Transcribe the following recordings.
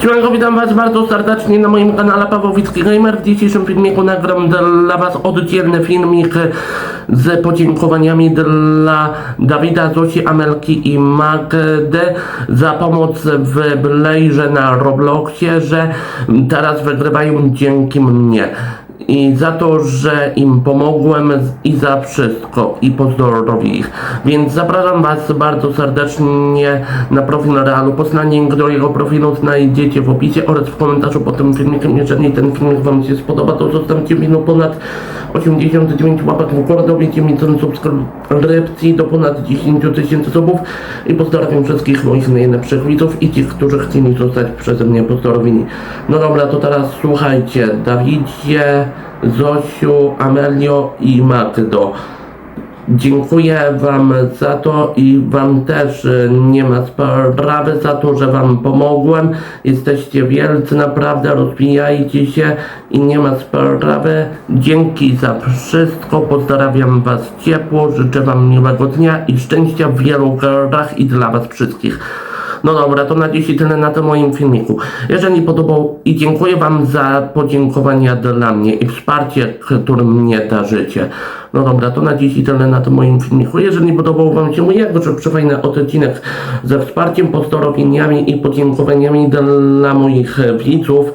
Siemanko, witam was bardzo serdecznie na moim kanale Pawłowicki Gamer. W dzisiejszym filmiku nagram dla was oddzielny filmik z podziękowaniami dla Dawida, Zosi, Amelki i Magdy za pomoc w Blaze na Robloxie, że teraz wygrywają dzięki mnie. I za to, że im pomogłem i za wszystko i pozdrowię ich. Więc zapraszam Was bardzo serdecznie na profil Realu Poznań, do jego profilu znajdziecie w opisie oraz w komentarzu pod tym filmikiem. Jeżeli ten filmik Wam się spodoba, to zostawcie mi no ponad 89 łapek w górę, dowiecie mi ten subskrypcji do ponad 10 tysięcy subów i pozdrawiam wszystkich moich najlepszych widzów i tych, którzy chcieli zostać przeze mnie pozdrowieni. No dobra, to teraz słuchajcie, Dawidzie, Zosiu, Amelio i Magdo. Dziękuję Wam za to i Wam też y, nie ma sprawy za to, że Wam pomogłem. Jesteście wielcy, naprawdę rozwijajcie się i nie ma sprawy. Dzięki za wszystko, pozdrawiam Was ciepło, życzę Wam miłego dnia i szczęścia w wielu grach i dla Was wszystkich. No dobra, to na dzisiaj tyle na tym moim filmiku. Jeżeli podobał i dziękuję Wam za podziękowania dla mnie i wsparcie, którym mnie darzycie. No dobra, to na dzisiaj tyle na tym moim filmiku. Jeżeli podobał Wam się mój jakże przefajny odcinek ze wsparciem, pozdrowieniami i podziękowaniami dla moich widzów,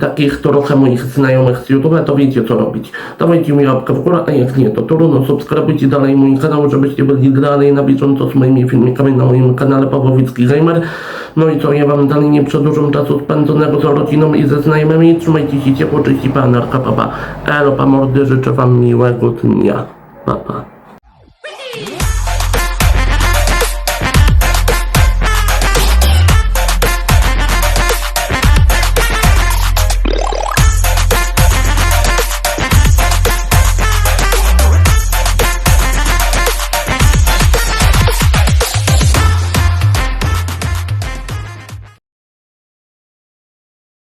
takich trochę moich znajomych z YouTube'a, to wiecie co robić. Dawajcie mi łapkę w górę, a jak nie, to trudno, subskrybujcie dalej mój kanał, żebyście byli dalej na bieżąco z moimi filmikami na moim kanale Pawłowicki Gamer. No i co, ja wam dalej nie przedłużam czasu spędzonego z rodziną i ze znajomymi. Trzymajcie się ciepło, czyści pan Arka, papa. Elo, pa mordy, życzę wam miłego dnia. Papa.